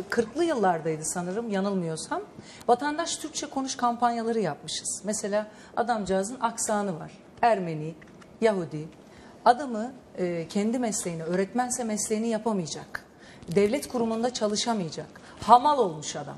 40'lı yıllardaydı sanırım yanılmıyorsam. Vatandaş Türkçe konuş kampanyaları yapmışız. Mesela adamcağızın aksanı var. Ermeni, Yahudi. Adamı e, kendi mesleğini, öğretmense mesleğini yapamayacak. Devlet kurumunda çalışamayacak. Hamal olmuş adam.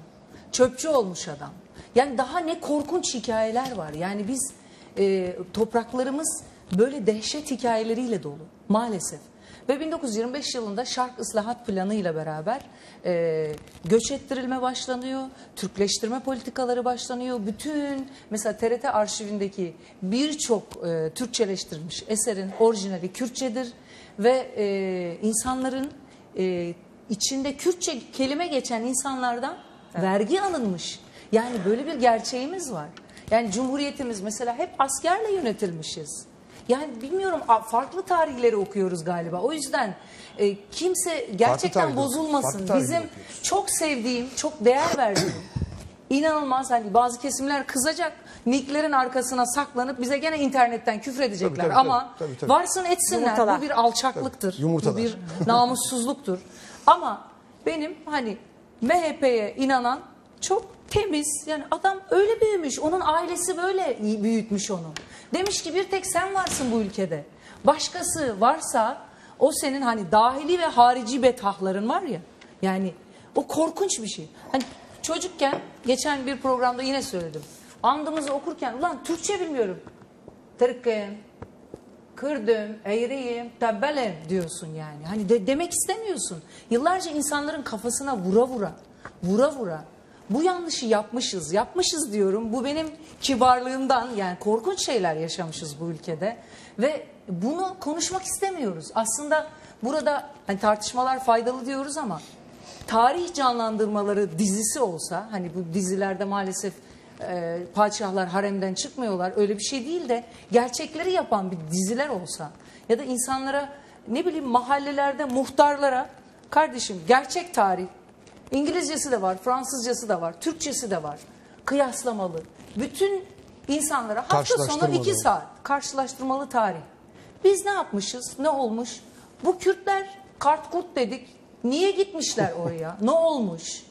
Çöpçü olmuş adam. Yani daha ne korkunç hikayeler var. Yani biz e, topraklarımız böyle dehşet hikayeleriyle dolu maalesef. Ve 1925 yılında Şark Islahat Planı ile beraber e, göç ettirilme başlanıyor, Türkleştirme politikaları başlanıyor. Bütün mesela TRT arşivindeki birçok e, Türkçeleştirilmiş eserin orijinali Kürtçedir ve e, insanların e, içinde Kürtçe kelime geçen insanlardan vergi alınmış. Yani böyle bir gerçeğimiz var. Yani Cumhuriyetimiz mesela hep askerle yönetilmişiz. Yani bilmiyorum farklı tarihleri okuyoruz galiba. O yüzden e, kimse gerçekten bozulmasın. Bizim çok sevdiğim, çok değer verdiğim, inanılmaz hani bazı kesimler kızacak. Nicklerin arkasına saklanıp bize gene internetten küfür edecekler. Tabii, tabii, Ama tabii, tabii. varsın etsinler. Yumurtalar. Bu bir alçaklıktır. Tabii, yumurtalar. Bu bir namussuzluktur. Ama benim hani MHP'ye inanan çok temiz yani adam öyle büyümüş. Onun ailesi böyle büyütmüş onu. Demiş ki bir tek sen varsın bu ülkede. Başkası varsa o senin hani dahili ve harici betahların var ya. Yani o korkunç bir şey. Hani çocukken geçen bir programda yine söyledim. Andımızı okurken ulan Türkçe bilmiyorum. Tırkım, kırdım, eğriyim, tebbelim diyorsun yani. Hani de, demek istemiyorsun. Yıllarca insanların kafasına vura vura, vura vura. Bu yanlışı yapmışız, yapmışız diyorum. Bu benim kibarlığımdan yani korkunç şeyler yaşamışız bu ülkede. Ve bunu konuşmak istemiyoruz. Aslında burada hani tartışmalar faydalı diyoruz ama tarih canlandırmaları dizisi olsa hani bu dizilerde maalesef e, padişahlar haremden çıkmıyorlar öyle bir şey değil de gerçekleri yapan bir diziler olsa ya da insanlara ne bileyim mahallelerde muhtarlara kardeşim gerçek tarih İngilizcesi de var Fransızcası da var Türkçesi de var. Kıyaslamalı. Bütün insanlara hafta sonu iki saat karşılaştırmalı tarih. Biz ne yapmışız ne olmuş? Bu Kürtler kart kurt dedik. Niye gitmişler oraya? Ne olmuş?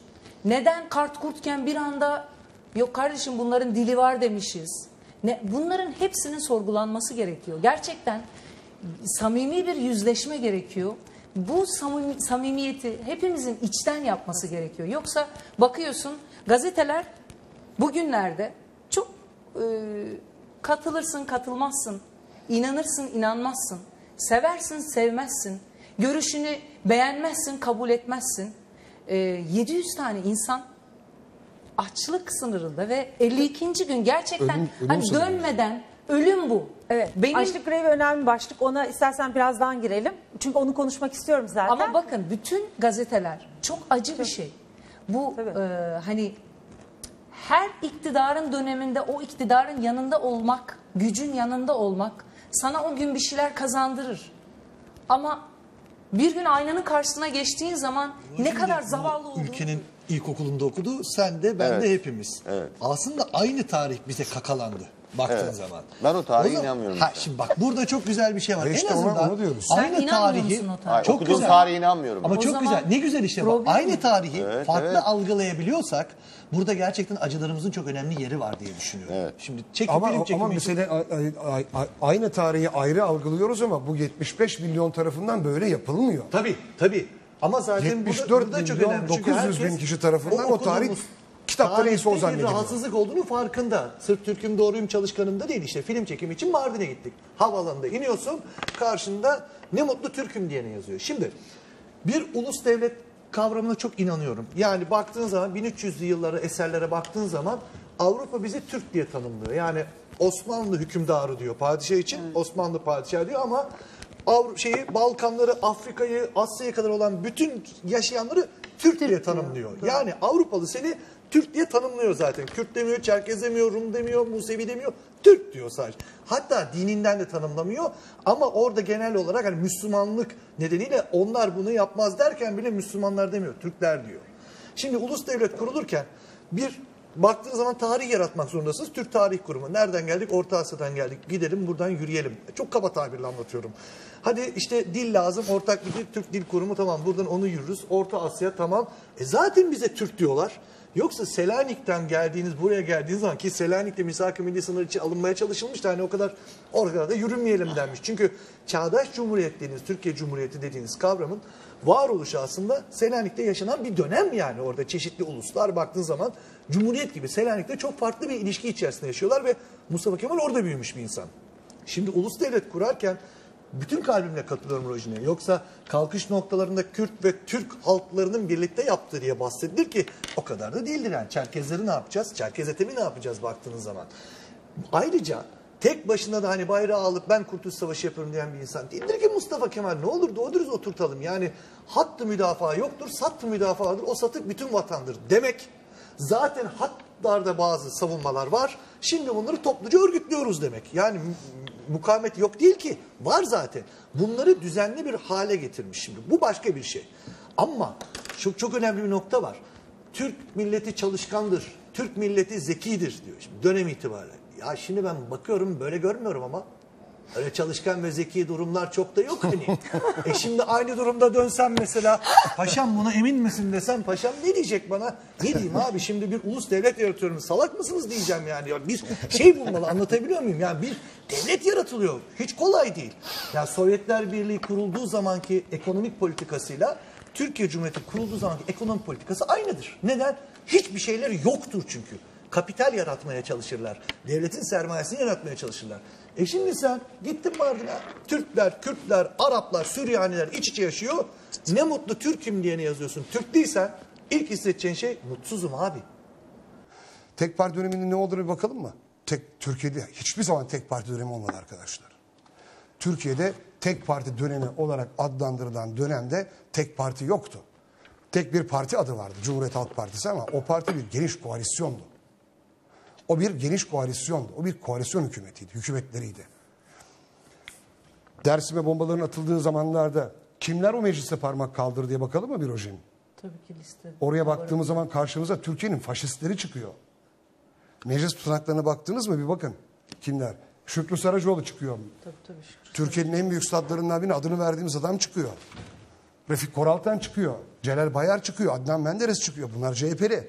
Neden kart kurtken bir anda yok kardeşim bunların dili var demişiz. Ne, bunların hepsinin sorgulanması gerekiyor. Gerçekten samimi bir yüzleşme gerekiyor. Bu samimi, samimiyeti hepimizin içten yapması gerekiyor. Yoksa bakıyorsun gazeteler bugünlerde çok e, katılırsın katılmazsın, inanırsın inanmazsın, seversin sevmezsin, görüşünü beğenmezsin kabul etmezsin. E, 700 tane insan açlık sınırında ve 52. gün gerçekten Ölüm- ölüm hani dönmeden ölüm bu. Evet. Benim Açlık grevi önemli başlık. Ona istersen birazdan girelim. Çünkü onu konuşmak istiyorum zaten. ama bakın bütün gazeteler çok acı bir şey. Bu Tabii. e, hani her iktidarın döneminde o iktidarın yanında olmak, gücün yanında olmak sana o gün bir şeyler kazandırır. Ama bir gün aynanın karşısına geçtiğin zaman ne kadar zavallı olduğunu Ülkenin ilkokulunda okudu. Sen de ben de Evet. hepimiz. Evet. Aslında aynı tarih bize kakalandı. Baktığın Evet. zaman. Ben o tarihe zaman- inanmıyorum Ha, işte. şimdi bak burada çok güzel bir şey var. İşte en ona- azından onu diyoruz. Sen aynı inanmıyor tarihi musun o tarihe? Hayır, çok okuduğum güzel. tarihe inanmıyorum. Ama O çok zaman güzel. Ne güzel işte bak. problem Aynı tarihi Evet, farklı evet. algılayabiliyorsak burada gerçekten acılarımızın çok önemli yeri var diye düşünüyorum. Evet. Şimdi çekim Ama, film ama çekimi için- mesele a- a- a- aynı tarihi ayrı algılıyoruz ama bu 75 milyon tarafından böyle yapılmıyor. Tabii tabii. Ama zaten 74 burada, burada çok milyon önemli. Çünkü 900 bin herkes kişi tarafından o tarih okuduğumuz kitapta o tarihte bir zannediliyor. rahatsızlık olduğunu farkında. Sırf Türk'üm doğruyum çalışkanım da değil işte. Film çekimi için Mardin'e gittik. Havaalanında iniyorsun karşında ne mutlu Türk'üm diyene yazıyor. Şimdi bir ulus devlet kavramına çok inanıyorum. Yani baktığın zaman 1300'lü yıllara eserlere baktığın zaman Avrupa bizi Türk diye tanımlıyor. Yani Osmanlı hükümdarı diyor padişah için. Osmanlı padişah diyor ama Avru şeyi Balkanları, Afrika'yı, Asya'ya kadar olan bütün yaşayanları Türk diye tanımlıyor. Yani Avrupalı seni Türk diye tanımlıyor zaten. Kürt demiyor, Çerkez demiyor, Rum demiyor, Musevi demiyor. Türk diyor sadece. Hatta dininden de tanımlamıyor. Ama orada genel olarak hani Müslümanlık nedeniyle onlar bunu yapmaz derken bile Müslümanlar demiyor. Türkler diyor. Şimdi ulus devlet kurulurken bir baktığınız zaman tarih yaratmak zorundasınız. Türk Tarih Kurumu. Nereden geldik? Orta Asya'dan geldik. Gidelim buradan yürüyelim. Çok kaba tabirle anlatıyorum. Hadi işte dil lazım. Ortak bir Türk Dil Kurumu tamam. Buradan onu yürürüz. Orta Asya tamam. E zaten bize Türk diyorlar. Yoksa Selanik'ten geldiğiniz, buraya geldiğiniz zaman ki Selanik'te misak-ı milli sınır için alınmaya çalışılmış da hani o kadar orada da yürünmeyelim denmiş. Çünkü çağdaş cumhuriyet dediğiniz, Türkiye Cumhuriyeti dediğiniz kavramın varoluşu aslında Selanik'te yaşanan bir dönem yani. Orada çeşitli uluslar baktığın zaman Cumhuriyet gibi Selanik'te çok farklı bir ilişki içerisinde yaşıyorlar ve Mustafa Kemal orada büyümüş bir insan. Şimdi ulus devlet kurarken bütün kalbimle katılıyorum Rojin'e. Yoksa kalkış noktalarında Kürt ve Türk halklarının birlikte yaptığı diye bahsedilir ki o kadar da değildir yani. Çerkezleri ne yapacağız? Çerkez etemi ne yapacağız baktığınız zaman? Ayrıca tek başına da hani bayrağı alıp ben Kurtuluş Savaşı yapıyorum diyen bir insan değildir ki Mustafa Kemal. Ne olur doğru oturtalım. Yani hattı müdafaa yoktur, sattı müdafaadır. O satık bütün vatandır demek. Zaten hatlarda bazı savunmalar var. Şimdi bunları topluca örgütlüyoruz demek. Yani mukavemet yok değil ki. Var zaten. Bunları düzenli bir hale getirmiş şimdi. Bu başka bir şey. Ama çok çok önemli bir nokta var. Türk milleti çalışkandır. Türk milleti zekidir diyor şimdi dönem itibariyle. Ya şimdi ben bakıyorum böyle görmüyorum ama öyle çalışkan ve zeki durumlar çok da yok hani. e şimdi aynı durumda dönsem mesela paşam buna emin misin desem paşam ne diyecek bana? Ne diyeyim abi şimdi bir ulus devlet yaratıyorum salak mısınız diyeceğim yani. Ya bir şey bulmalı anlatabiliyor muyum? Yani bir devlet yaratılıyor. Hiç kolay değil. Ya Sovyetler Birliği kurulduğu zamanki ekonomik politikasıyla Türkiye Cumhuriyeti kurulduğu zamanki ekonomi politikası aynıdır. Neden? Hiçbir şeyleri yoktur çünkü. Kapital yaratmaya çalışırlar. Devletin sermayesini yaratmaya çalışırlar. E şimdi sen gittin Mardin'e Türkler, Kürtler, Araplar, Süryaniler iç içe yaşıyor. Ne mutlu Türk'üm diyene yazıyorsun. Türk değilsen ilk hissedeceğin şey mutsuzum abi. Tek parti döneminin ne olduğunu bir bakalım mı? Tek Türkiye'de hiçbir zaman tek parti dönemi olmadı arkadaşlar. Türkiye'de tek parti dönemi olarak adlandırılan dönemde tek parti yoktu. Tek bir parti adı vardı Cumhuriyet Halk Partisi ama o parti bir geniş koalisyondu. O bir geniş koalisyondu. O bir koalisyon hükümetiydi, hükümetleriydi. Dersim'e bombaların atıldığı zamanlarda kimler o mecliste parmak kaldırdı diye bakalım mı bir Rojen? Tabii ki liste. Oraya baktığımız zaman karşımıza Türkiye'nin faşistleri çıkıyor. Meclis tutanaklarına baktınız mı bir bakın. Kimler? Şükrü Saracoğlu çıkıyor. Tabii tabii Şükrü. Türkiye'nin en büyük statlarından birine adını verdiğimiz adam çıkıyor. Refik Koraltan çıkıyor. Celal Bayar çıkıyor. Adnan Menderes çıkıyor. Bunlar CHP'li.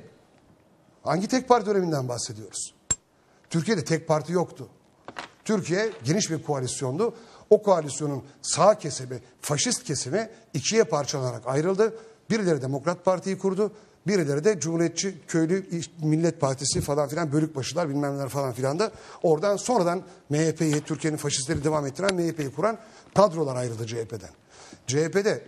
Hangi tek parti döneminden bahsediyoruz? Türkiye'de tek parti yoktu. Türkiye geniş bir koalisyondu. O koalisyonun sağ kesimi, faşist kesimi ikiye parçalanarak ayrıldı. Birileri Demokrat Parti'yi kurdu. Birileri de Cumhuriyetçi Köylü Millet Partisi falan filan bölükbaşılar bilmem neler falan filan da oradan sonradan MHP'yi Türkiye'nin faşistleri devam ettiren MHP'yi kuran kadrolar ayrıldı CHP'den. CHP'de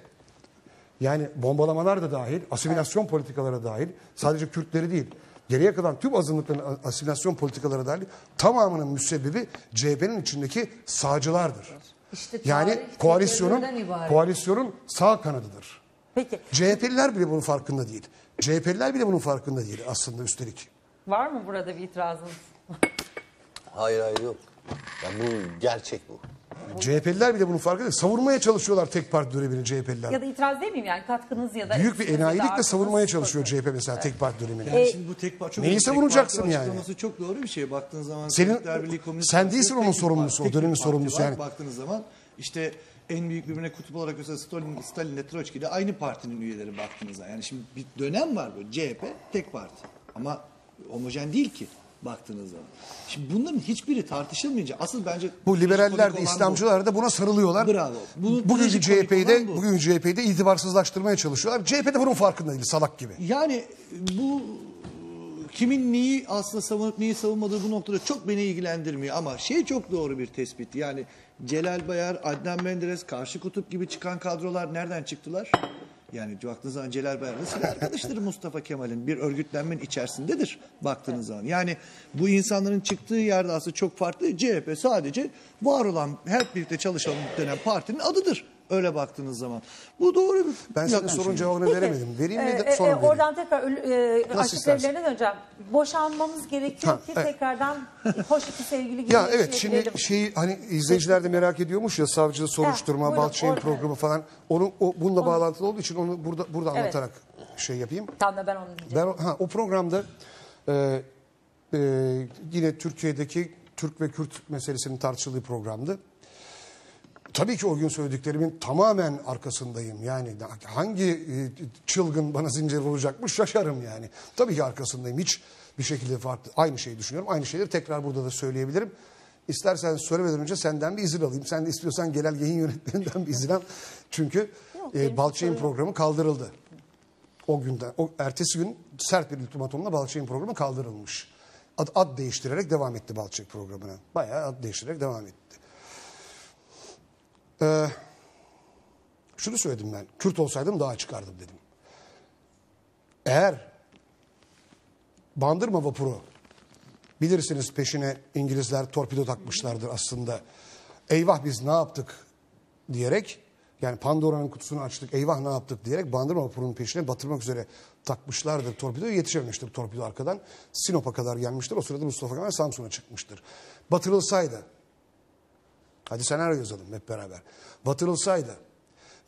yani bombalamalar da dahil, asimilasyon politikaları dahil, sadece Kürtleri değil, geriye kalan tüm azınlıkların asimilasyon politikaları dahil tamamının müsebbibi CHP'nin içindeki sağcılardır. İşte yani koalisyonun koalisyonun sağ kanadıdır. Peki CHP'liler bile bunun farkında değil. CHP'liler bile bunun farkında değil aslında üstelik. var mı burada bir itirazınız? Hayır hayır yok. Ya bu gerçek bu. CHP'liler bile bunun farkında. Savurmaya çalışıyorlar tek parti dönemini CHP'liler. Ya da itiraz demeyeyim yani katkınız ya da... Büyük bir enayilikle savurmaya çalışıyor CHP mesela tek parti dönemini. Yani şimdi bu tek parti neyi savunacaksın parti yani? açıklaması çok doğru bir şey. Baktığın zaman Senin- sen değilsin onun sorumlusu, o dönemin sorumlusu yani. Baktığınız zaman işte en büyük birbirine kutup olarak mesela Stalin, Stalin ile Troçki de aynı partinin üyeleri baktığınızda. Yani şimdi bir dönem var bu. CHP tek parti. Ama homojen değil ki baktığınız zaman. Şimdi bunların hiçbiri tartışılmayınca asıl bence Bu liberaller de. İslamcılar da buna sarılıyorlar. Bravo. Bu- bugünkü CHP'yi de bu. bugünkü CHP'yi de itibarsızlaştırmaya çalışıyorlar. CHP de bunun farkında değil salak gibi. Yani bu kimin neyi aslında savunup neyi savunmadığı bu noktada çok beni ilgilendirmiyor ama şey çok doğru bir tespit. Yani Celal Bayar, Adnan Menderes, Karşı Kutup gibi çıkan kadrolar nereden çıktılar? Yani baktığınız zaman Celal Bayar nasıl arkadaştır Mustafa Kemal'in? Bir örgütlenmenin içerisindedir baktığınız zaman. Yani bu insanların çıktığı yerde aslında çok farklı. CHP sadece var olan hep birlikte çalışalım denen partinin adıdır. Öyle baktığınız zaman. Bu doğru bir Ben senin yaklaşım. sorunun cevabını veremedim. Vereyim mi Ee, de e, sonra e, vereyim. oradan tekrar e, istersen. evlerine döneceğim. Boşanmamız gerekiyor Ha, ki evet. tekrardan hoş iki sevgili gibi Ya evet şimdi şeyi hani izleyiciler de merak ediyormuş ya savcı soruşturma, buyurun, Balçay'ın programı falan. Onu o, bununla bağlantılı olduğu için onu burada burada Evet. anlatarak şey yapayım. Tam da ben onu diyeceğim. Ben o- ha, o programda e, e, yine Türkiye'deki Türk ve Kürt meselesinin tartışıldığı programdı. Tabii ki o gün söylediklerimin tamamen arkasındayım. Yani hangi e, çılgın bana zincir vuracakmış şaşarım yani. Tabii ki arkasındayım. Hiç bir şekilde farklı aynı şeyi düşünüyorum. Aynı şeyleri tekrar burada da söyleyebilirim. İstersen söylemeden önce senden bir izin alayım. Sen de istiyorsan genel yayın yönetmeninden bir izin al. Çünkü e, Balçay'ın programı kaldırıldı. O günden, o ertesi gün sert bir ultimatomla Balçay'ın programı kaldırılmış. Ad, ad değiştirerek devam etti Balçay programına. Bayağı ad değiştirerek devam etti. Ee, şunu söyledim ben. Kürt olsaydım daha çıkardım dedim. Eğer Bandırma vapuru bilirsiniz peşine İngilizler torpido takmışlardır aslında. Eyvah biz ne yaptık diyerek yani Pandora'nın kutusunu açtık eyvah ne yaptık diyerek Bandırma vapurunun peşine batırmak üzere takmışlardır torpidoyu yetişememiştir torpido arkadan. Sinop'a kadar gelmiştir. O sırada Mustafa Kemal Samsun'a çıkmıştır. Batırılsaydı Hadi senaryo yazalım hep beraber. Batırılsaydı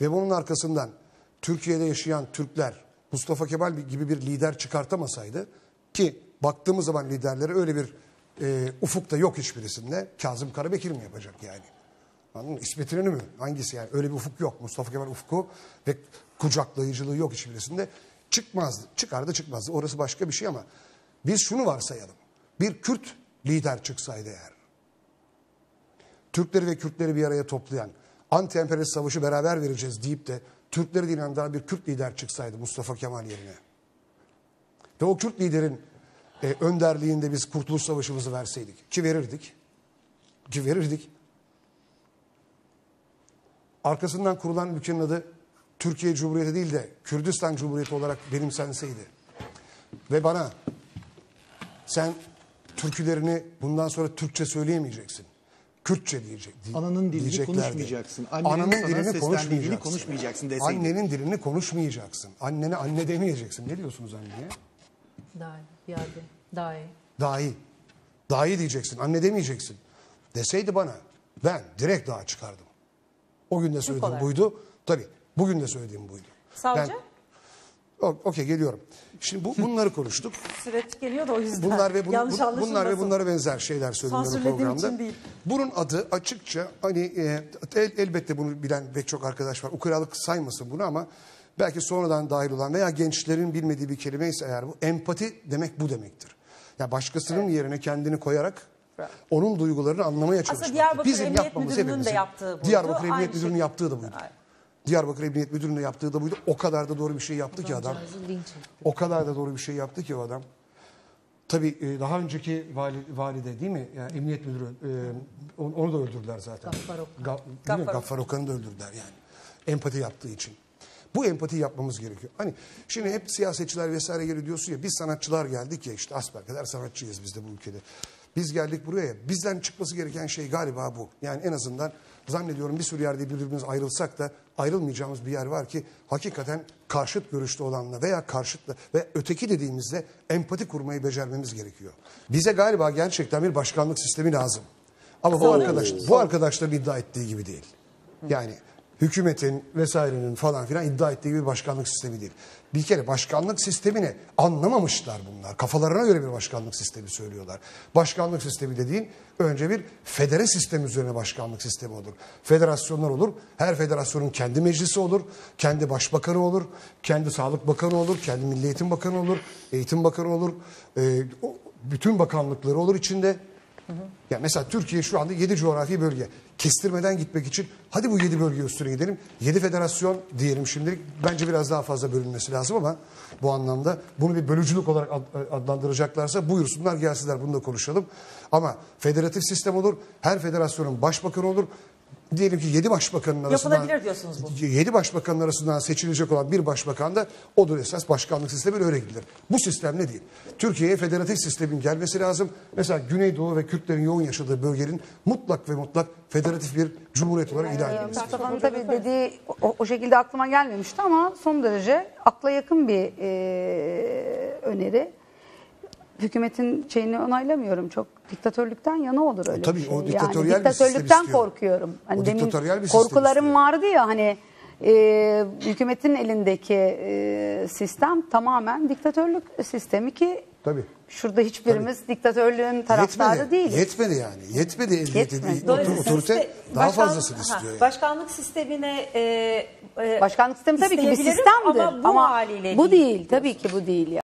ve bunun arkasından Türkiye'de yaşayan Türkler Mustafa Kemal gibi bir lider çıkartamasaydı ki baktığımız zaman liderlere öyle bir e, ufukta yok hiçbirisinde Kazım Karabekir mi yapacak yani? Anladın mı? İsmet İnönü mü? Hangisi yani? Öyle bir ufuk yok. Mustafa Kemal ufku ve kucaklayıcılığı yok hiçbirisinde. Çıkmazdı. Çıkardı çıkmazdı. Orası başka bir şey ama biz şunu varsayalım. Bir Kürt lider çıksaydı eğer. Türkleri ve Kürtleri bir araya toplayan, anti-emperyalist savaşı beraber vereceğiz deyip de Türkleri de inandıran bir Kürt lider çıksaydı Mustafa Kemal yerine. Ve o Kürt liderin e, önderliğinde biz Kurtuluş Savaşımızı verseydik ki verirdik. Ki verirdik. Arkasından kurulan ülkenin adı Türkiye Cumhuriyeti değil de Kürdistan Cumhuriyeti olarak benimsenseydi. Ve bana sen türkülerini bundan sonra Türkçe söyleyemeyeceksin. Kürtçe diyecek. di- Ananın dilini diyeceklerdi. konuşmayacaksın. Annenin Ananın dilini seslendiği konuşmayacaksın. dili konuşmayacaksın deseydi. Annenin dilini konuşmayacaksın. Annene anne demeyeceksin. Ne diyorsunuz anneye? Dahi, yade, dahi. Dahi. Dahi diyeceksin. Anne demeyeceksin. Deseydi bana ben direkt daha çıkardım. O gün de söylediğim buydu. Tabii. Bugün de söylediğim buydu. Savcı? Ben, Okey geliyorum. Şimdi bu, bunları konuştuk. Süre geliyor da o yüzden. Bunlar ve bunu- Yanlış bu- bunlar ve bunlara benzer şeyler söylüyorum programda. için değil. Bunun adı açıkça hani e, el- elbette bunu bilen pek çok arkadaş var. Ukalalık saymasın bunu ama belki sonradan dahil olan veya gençlerin bilmediği bir kelime ise eğer bu empati demek bu demektir. Ya başkasının yerine kendini koyarak onun duygularını anlamaya çalışmak. Diyarbakır Emniyet Müdürlüğü'nün de yaptığı buydu. Diyarbakır Emniyet Müdürlüğü'nün yaptığı da buydu. Aynen. Diyarbakır Emniyet Müdürlüğü'nün de yaptığı da buydu. O kadar da doğru bir şey yaptı ki adam. O kadar da doğru bir şey yaptı ki o adam. Tabii e, daha önceki vali, valide değil mi? Yani emniyet müdürü e, onu, onu da öldürdüler zaten. Gaffar Okan. Ga, Gaffar Okan'ı da öldürdüler yani. Empati yaptığı için. Bu empati yapmamız gerekiyor. Hani şimdi hep siyasetçiler vesaire geliyor diyorsun ya biz sanatçılar geldik ya işte asper kadar sanatçıyız biz de bu ülkede. Biz geldik buraya ya, bizden çıkması gereken şey galiba bu. Yani en azından zannediyorum bir sürü yerde birbirimiz ayrılsak da ayrılmayacağımız bir yer var ki hakikaten karşıt görüşte olanla veya karşıtla ve öteki dediğimizde empati kurmayı becermemiz gerekiyor. Bize galiba gerçekten bir başkanlık sistemi lazım. Ama bu arkadaş bu arkadaşların iddia ettiği gibi değil. Yani hükümetin vesairenin falan filan iddia ettiği gibi başkanlık sistemi değil. Bir kere başkanlık sistemini anlamamışlar bunlar. Kafalarına göre bir başkanlık sistemi söylüyorlar. Başkanlık sistemi dediğin önce bir federe sistem üzerine başkanlık sistemi olur. Federasyonlar olur. Her federasyonun kendi meclisi olur. Kendi başbakanı olur. Kendi sağlık bakanı olur. Kendi milli eğitim bakanı olur. Eğitim bakanı olur. O- bütün bakanlıkları olur içinde. Ya mesela Türkiye şu anda 7 coğrafi bölge. Kestirmeden gitmek için hadi bu 7 bölge üstüne gidelim. 7 federasyon diyelim şimdilik. Bence biraz daha fazla bölünmesi lazım ama bu anlamda bunu bir bölücülük olarak ad- adlandıracaklarsa buyursunlar gelsinler bunu da konuşalım. Ama federatif sistem olur. Her federasyonun başbakanı olur. Diyelim ki 7 başbakanın arasından... Yapılabilir diyorsunuz bu. 7 başbakanın arasından seçilecek olan bir başbakan da odur esas başkanlık sistemi öyle gidilir. Bu sistem ne değil? Türkiye'ye federatif sistemin gelmesi lazım. Mesela Güneydoğu ve Kürtlerin yoğun yaşadığı bölgenin mutlak ve mutlak federatif bir cumhuriyet olarak ilan edilmesi. Mustafa'nın tabii dediği o, o şekilde aklıma gelmemişti ama son derece akla yakın bir e, öneri. Hükümetin şeyini onaylamıyorum. Çok diktatörlükten yana olur öyle Tabii, bir şey. o diktatöryel yani bir sistem diktatörlükten istiyor. korkuyorum. Hani O demin bir sistem korkularım istiyor. vardı ya hani e, hükümetin elindeki e, sistem tamamen diktatörlük sistemi ki Tabii. şurada hiçbirimiz diktatörlüğün taraftarı Yetmedi. değiliz. Yetmedi yani. Yetmedi elde Yetmedi. Dolayısıyla otorite daha fazlasını ha, istiyor. Yani. Başkanlık sistemine e, e, Başkanlık sistemi tabii ki bir sistemdir ama bu haliyle bu değil. değil tabii ki bu değil.